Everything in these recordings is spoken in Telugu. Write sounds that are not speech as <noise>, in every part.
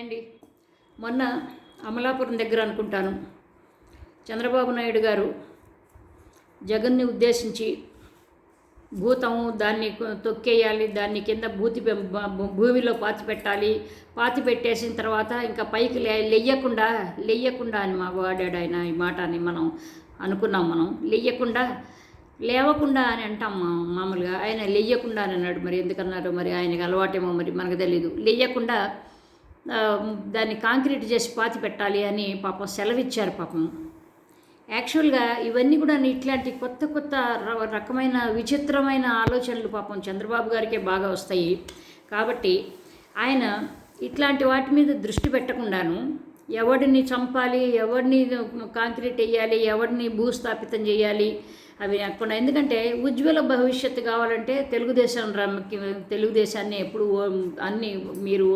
అండి మొన్న అమలాపురం దగ్గర అనుకుంటాను. చంద్రబాబు నాయుడు గారు జగన్ని ఉద్దేశించి భూతం దాన్ని తొక్కేయాలి దాన్ని కింద భూతి భూమిలో పాతి పెట్టాలి. పాతి పెట్టేసిన తర్వాత ఇంకా పైకి లెయ్యకుండా లెయ్యకుండా అని మా వాడాడు ఆయన ఈ మాట అని మనం అనుకున్నాం మనం. లెయ్యకుండా లేవకుండా అని అంటాం మామూలుగా. ఆయన లెయ్యకుండా అని అన్నాడు మరి. ఎందుకన్నారు మరి? ఆయనకి అలవాటేమో మరి మనకు తెలియదు లెయ్యకుండా దాన్ని కాంక్రీట్ చేసి పాతి పెట్టాలి అని పాపం సెలవిచ్చారు పాపం. యాక్చువల్గా ఇవన్నీ కూడా ఇట్లాంటి కొత్త కొత్త ర- రకమైన విచిత్రమైన ఆలోచనలు పాపం చంద్రబాబు గారికే బాగా వస్తాయి. కాబట్టి ఆయన ఇట్లాంటి వాటి మీద దృష్టి పెట్టకుండాను ఎవడిని చంపాలి ఎవరిని కాంక్రీట్ వేయాలి ఎవరిని భూస్థాపితం చేయాలి అవి కాకుండా ఎందుకంటే ఉజ్వల భవిష్యత్తు కావాలంటే తెలుగుదేశం తెలుగుదేశాన్ని ఎప్పుడు ఓ- అన్ని మీరు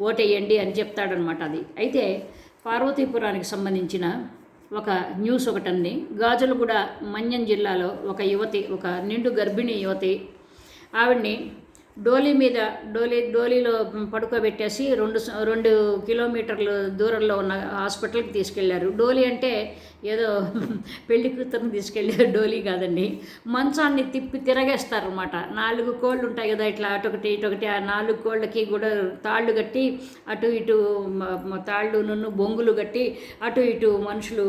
ఓటేయండి అని చెప్తాడనమాట అది. అయితే పార్వతీపురానికి సంబంధించిన ఒక న్యూస్ ఒకటంది గాజులగూడ మన్యం జిల్లాలో ఒక యువతి ఒక నిండు గర్భిణీ యువతి ఆవిడ్ని డోలీ మీద డోలీ డోలీలో పడుకోబెట్టేసి రెండు రెండు కిలోమీటర్ల దూరంలో ఉన్న హాస్పిటల్కి తీసుకెళ్ళారు. డోలీ అంటే ఏదో <laughs> పెళ్ళి కూతురుని తీసుకెళ్ళారు డోలీ కాదండి. మంచాన్ని తిప్పి తిరగేస్తారనమాట నాలుగు కోళ్ళు ఉంటాయి కదా ఇట్లా అటొకటి ఇటొకటి ఆ నాలుగు కోళ్ళకి కూడా తాళ్ళు కట్టి అటు ఇటు తాళ్ళు నున్ను బొంగులు కట్టి అటు ఇటు మనుషులు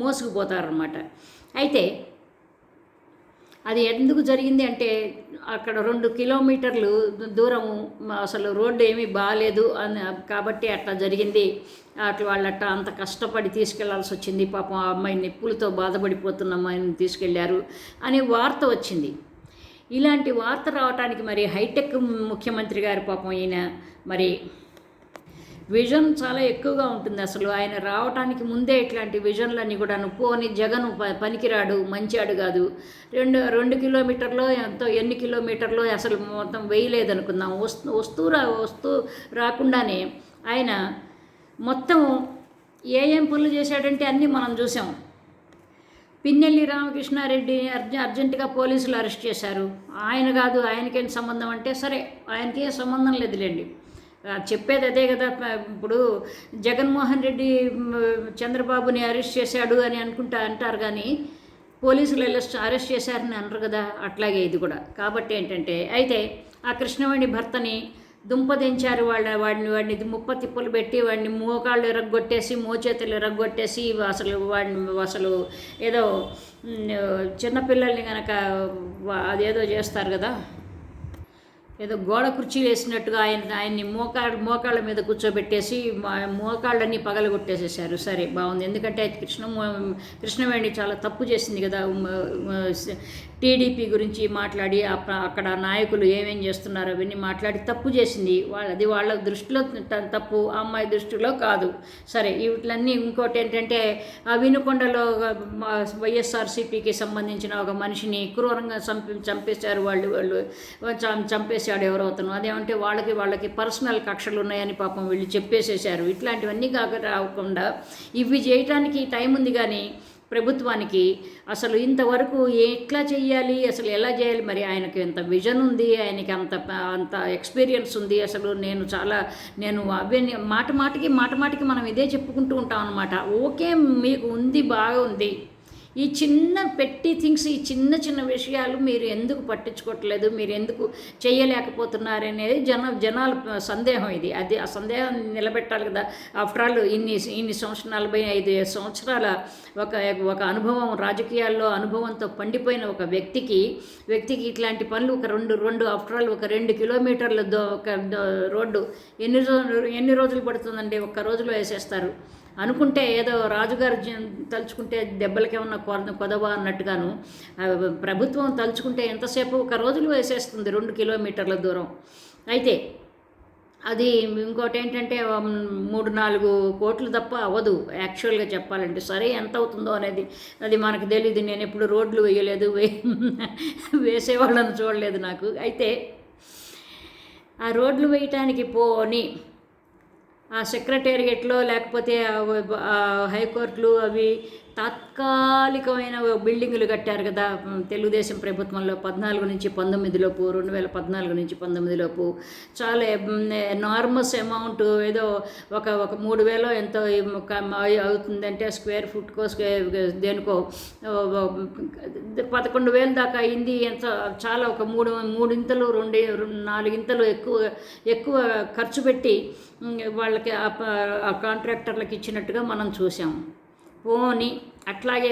మోసుకుపోతారనమాట అయితే అది ఎందుకు జరిగింది అంటే అక్కడ రెండు కిలోమీటర్లు దూరం అసలు రోడ్డు ఏమీ బాగాలేదు అని కాబట్టి అట్లా జరిగింది. అట్లా వాళ్ళు అంత కష్టపడి తీసుకెళ్ళాల్సి వచ్చింది. పాపం ఆ అమ్మాయి నిప్పులతో బాధపడిపోతున్న అమ్మాయిని తీసుకెళ్ళారు అనే వార్త వచ్చింది. ఇలాంటి వార్త రావడానికి మరి హైటెక్ ముఖ్యమంత్రి గారు పాపం ఈయన మరి విజన్ చాలా ఎక్కువగా ఉంటుంది అసలు. ఆయన రావటానికి ముందే ఇట్లాంటి విజన్లన్నీ కూడా పోని జగన్ ప- పనికిరాడు మంచాడు కాదు. రెండు రెండు కిలోమీటర్లో ఎంతో ఎన్ని కిలోమీటర్లో అసలు మొత్తం వేయలేదనుకుందాం. వస్తూ వస్తూ రా వస్తూ రాకుండానే ఆయన మొత్తం ఏ ఏం పనులు చేశాడంటే అన్నీ మనం చూసాం. పిన్నెల్లి రామకృష్ణారెడ్డి అర్జ అర్జెంటుగా పోలీసులు అరెస్ట్ చేశారు. ఆయన కాదు ఆయనకేం సంబంధం అంటే సరే ఆయనకి ఏ సంబంధం లేదులేండి. చెప్పేది అదే కదా ఇప్పుడు జగన్మోహన్ రెడ్డి చంద్రబాబుని అరెస్ట్ చేశాడు అని అనుకుంటా అంటారు కానీ పోలీసులు అరెస్ట్ అరెస్ట్ చేశారని అనరు కదా అట్లాగే ఇది కూడా. కాబట్టి ఏంటంటే అయితే ఆ కృష్ణవేణి భర్తని దుంపదించారు వాళ్ళ వాడిని వాడిని ముప్ప తిప్పలు పెట్టి వాడిని మోకాళ్ళు ఎరగొట్టేసి మోచేతులు ఎరగొట్టేసి అసలు వాడిని అసలు ఏదో చిన్నపిల్లల్ని కనుక అదేదో చేస్తారు కదా. ఏదో గోడ కుర్చీలు వేసినట్టుగా ఆయన ఆయన్ని మోకాళ్ళ మోకాళ్ళ మీద కూర్చోబెట్టేసి మోకాళ్ళన్నీ పగలగొట్టేసేసారు సరే బాగుంది. ఎందుకంటే కృష్ణ కృష్ణవేణి చాలా తప్పు చేసింది కదా. టీడీపీ గురించి మాట్లాడి అక్కడ నాయకులు ఏమేం చేస్తున్నారు అవన్నీ మాట్లాడి తప్పు చేసింది. వాళ్ళ అది వాళ్ళ దృష్టిలో త- తప్పు ఆ అమ్మాయి దృష్టిలో కాదు. సరే వీటిలన్నీ ఇంకోటి ఏంటంటే ఆ వినుకొండలో వైఎస్ఆర్సీపీకి సంబంధించిన ఒక మనిషిని క్రూరంగా చంపి చంపేశారు వాళ్ళు వాళ్ళు చంపేశాడు ఎవరో అతను. అదేమంటే వాళ్ళకి వాళ్ళకి పర్సనల్ కక్షలు ఉన్నాయని పాపం వీళ్ళు చెప్పేసేశారు. ఇట్లాంటివన్నీ కాక రాకుండా ఇవి చేయటానికి టైం ఉంది కానీ ప్రభుత్వానికి అసలు ఇంతవరకు ఎట్లా చేయాలి అసలు ఎలా చేయాలి? మరి ఆయనకి ఎంత విజన్ ఉంది? ఆయనకి అంత అంత ఎక్స్పీరియన్స్ ఉంది? అసలు నేను చాలా నేను అవే మాట మాటకి మాట మాటకి మనం ఇదే చెప్పుకుంటూ ఉంటాం అనమాట ఓకే మీకు ఉంది బాగా ఉంది ఈ చిన్న పెట్టి థింగ్స్ ఈ చిన్న చిన్న విషయాలు మీరు ఎందుకు పట్టించుకోవట్లేదు? మీరు ఎందుకు చేయలేకపోతున్నారు అనేది జన జనాల సందేహం ఇది. అది ఆ సందేహం నిలబెట్టాలి కదా. ఆఫ్టర్ ఆల్ ఇన్ని ఇన్ని సంవత్సరాలు నలభై ఐదు సంవత్సరాల ఒక ఒక అనుభవం రాజకీయాల్లో అనుభవంతో పండిపోయిన ఒక వ్యక్తికి వ్యక్తికి ఇట్లాంటి పనులు ఒక రెండు రెండు ఆఫ్టర్ ఆల్ ఒక రెండు కిలోమీటర్ల దో ఒక రోడ్డు ఎన్ని రోజులు ఎన్ని రోజులు పడుతుందండి? ఒక్క రోజులో వేసేస్తారు. అనుకుంటే ఏదో రాజుగారు తలుచుకుంటే దెబ్బలకేమన్నా కొద కొదవా అన్నట్టుగాను ప్రభుత్వం తలుచుకుంటే ఎంతసేపు? ఒక రోజులు వేసేస్తుంది రెండు కిలోమీటర్ల దూరం. అయితే అది ఇంకోటి ఏంటంటే మూడు నాలుగు కోట్లు తప్ప అవ్వదు యాక్చువల్గా చెప్పాలంటే. సరే ఎంత అవుతుందో అనేది అది మనకు తెలియదు నేను ఎప్పుడు రోడ్లు వేయలేదు వే వేసేవాళ్ళని చూడలేదు నాకు. అయితే ఆ రోడ్లు వేయటానికి పోని సెక్రటేరియట్లో లేకపోతే హైకోర్టులు అవి తాత్కాలికమైన బిల్డింగులు కట్టారు కదా. తెలుగుదేశం ప్రభుత్వంలో పద్నాలుగు నుంచి పంతొమ్మిదిలోపు రెండు వేల పద్నాలుగు నుంచి పంతొమ్మిదిలోపు చాలా నార్మస్ అమౌంట్ ఏదో ఒక ఒక మూడు వేలో ఎంతో అవుతుందంటే స్క్వేర్ ఫుట్కో స్క్వేర్ దేనికో పదకొండు వేలు దాకా అయింది. ఎంత చాలా ఒక మూడు మూడింతలు రెండు రెండు- నాలుగింతలు ఎక్కువ ఎక్కువ ఖర్చు పెట్టి వాళ్ళకి ఆ ప- ఆ కాంట్రాక్టర్లకు ఇచ్చినట్టుగా మనం చూసాము పోని అట్లాగే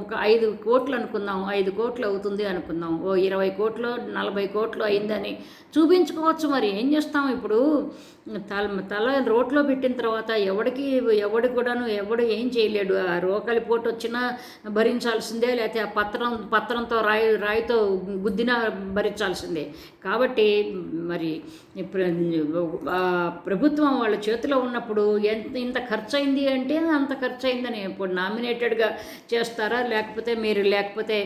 ఒక ఐదు కోట్లు అనుకుందాం ఐదు కోట్లు అవుతుంది అనుకుందాం. ఓ ఇరవై కోట్లు నలభై కోట్లు అయిందని చూపించుకోవచ్చు మరి. ఏం చేస్తాం ఇప్పుడు? తల తల రోడ్లో పెట్టిన తర్వాత ఎవడికి ఎవడి కూడాను ఎవడు ఏం చేయలేడు. ఆ రోకలి పోటు వచ్చినా భరించాల్సిందే లేకపోతే ఆ పత్రం పత్రంతో రాయి రాయితో గుద్దినా భరించాల్సిందే. కాబట్టి మరి ఇప్పుడు ప్రభుత్వం వాళ్ళ చేతిలో ఉన్నప్పుడు ఎంత ఇంత ఖర్చు అయింది అంటే అంత ఖర్చు అయిందని ఇప్పుడు నామినేటెడ్గా చేస్తారా? లేకపోతే మీరు లేకపోతే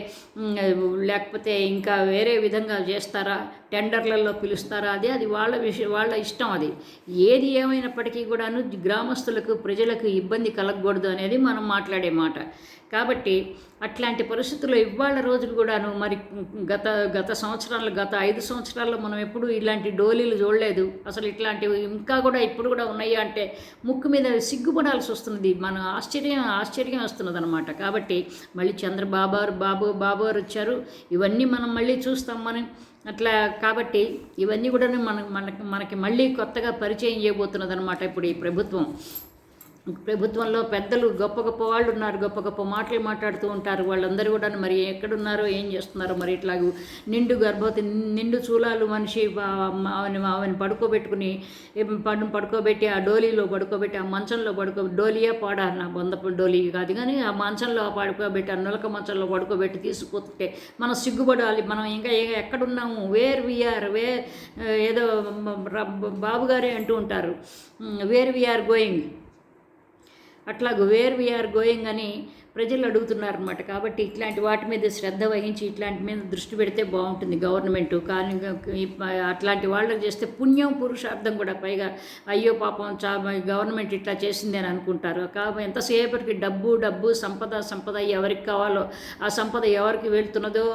లేకపోతే ఇంకా వేరే విధంగా చేస్తారా? టెండర్లలో పిలుస్తారా? అది అది వాళ్ళ విషయం వాళ్ళ ఇష్టం అది. ఏది ఏమైనప్పటికీ కూడాను గ్రామస్తులకు ప్రజలకు ఇబ్బంది కలగకూడదు అనేది మనం మాట్లాడే మాట. కాబట్టి అట్లాంటి పరిస్థితుల్లో ఇవాళ రోజులు కూడాను మరి గత గత సంవత్సరాలు గత ఐదు సంవత్సరాల్లో మనం ఎప్పుడు ఇలాంటి డోలీలు చూడలేదు. అసలు ఇట్లాంటివి ఇంకా కూడా ఇప్పుడు కూడా ఉన్నాయా అంటే ముక్కు మీద సిగ్గుపడాల్సి వస్తున్నది. మన ఆశ్చర్యం ఆశ్చర్యం వస్తున్నది అనమాట కాబట్టి మళ్ళీ చంద్రబాబు బాబు బాబు గారు వచ్చారు. ఇవన్నీ మనం మళ్ళీ చూస్తాం మనం. అట్లా కాబట్టి ఇవన్నీ కూడా మన మనకి మనకి మళ్ళీ కొత్తగా పరిచయం చేయబోతున్నది అనమాట ఇప్పుడు ఈ ప్రభుత్వం. ప్రభుత్వంలో పెద్దలు గొప్ప గొప్ప వాళ్ళు ఉన్నారు గొప్ప గొప్ప మాటలు మాట్లాడుతూ ఉంటారు. వాళ్ళందరూ కూడా మరి ఎక్కడున్నారో ఏం చేస్తున్నారో మరి ఇట్లాగూ నిండు గర్భవతి నిండు చూలాలు మనిషి ఆమెను ఆమెను పడుకోబెట్టుకుని పడు పడుకోబెట్టి ఆ డోలీలో పడుకోబెట్టి ఆ మంచంలో పడుకో డోలియా పాడా నా బొంద డోలీ కాదు కానీ ఆ మంచంలో పడుకోబెట్టి ఆ నులక మంచంలో పడుకోబెట్టి తీసుకుపోతుంటే మనం సిగ్గుపడాలి. మనం ఇంకా ఏ- ఎక్కడున్నాము? వేర్ వీఆర్ వే ఏదో బాబుగారే అంటూ ఉంటారు. వేర్ వీఆర్ గోయింగ్ అట్లాగ వేర్ వీఆర్ గోయింగ్ అని ప్రజలు అడుగుతున్నారనమాట కాబట్టి ఇట్లాంటి వాటి మీద శ్రద్ధ వహించి ఇట్లాంటి మీద దృష్టి పెడితే బాగుంటుంది గవర్నమెంట్. కానీ అట్లాంటి వాళ్ళకి చేస్తే పుణ్యం పురుషార్థం కూడా. పైగా అయ్యో పాపం చా గవర్నమెంట్ ఇట్లా చేసింది అని అనుకుంటారు. కాబట్టి ఎంతసేపటికి డబ్బు డబ్బు సంపద సంపద ఎవరికి కావాలో ఆ సంపద ఎవరికి వెళ్తున్నదో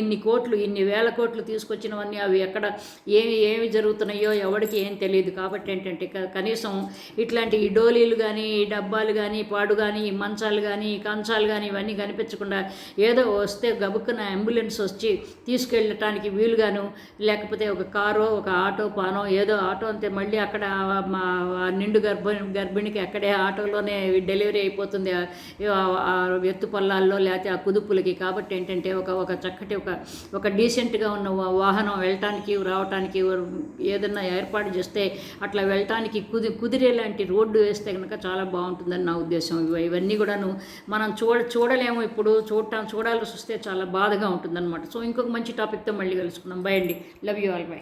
ఇన్ని కోట్లు ఇన్ని వేల కోట్లు తీసుకొచ్చినవన్నీ అవి ఎక్కడ ఏమి ఏమి జరుగుతున్నాయో ఎవరికి ఏం తెలియదు. కాబట్టి ఏంటంటే కనీసం ఇట్లాంటి ఈ డోలీలు కానీ ఈ డబ్బాలు కానీ పాడు కానీ ఈ మంచాలు కానీ కానీ కంచాలు కానీ ఇవన్నీ కనిపించకుండా ఏదో వస్తే గబుక్కున అంబులెన్స్ వచ్చి తీసుకెళ్ళటానికి వీలుగాను లేకపోతే ఒక కారో ఒక ఆటో పానో ఏదో ఆటో అంతే. మళ్ళీ అక్కడ మా నిండు గర్భ గర్భిణికి అక్కడే ఆటోలోనే డెలివరీ అయిపోతుంది ఆ- ఎత్తు పల్లాల్లో లేకపోతే ఆ కుదుపులకి. కాబట్టి ఏంటంటే ఒక ఒక చక్కటి ఒక ఒక డీసెంట్గా ఉన్న వా- వాహనం వెళ్ళటానికి రావటానికి ఏదన్నా ఏర్పాటు చేస్తే అట్లా వెళ్ళటానికి కుది కుదిరే లాంటి రోడ్డు వేస్తే కనుక చాలా బాగుంటుందని నా ఉద్దేశం. ఇవన్నీ కూడాను మనం చూడ చూడలేము ఇప్పుడు చూడటం చూడాల్సి వస్తే చాలా బాధగా ఉంటుందన్నమాట. సో ఇంకొక మంచి టాపిక్తో మళ్ళీ కలుసుకుందాం. బై అండి. Love you all by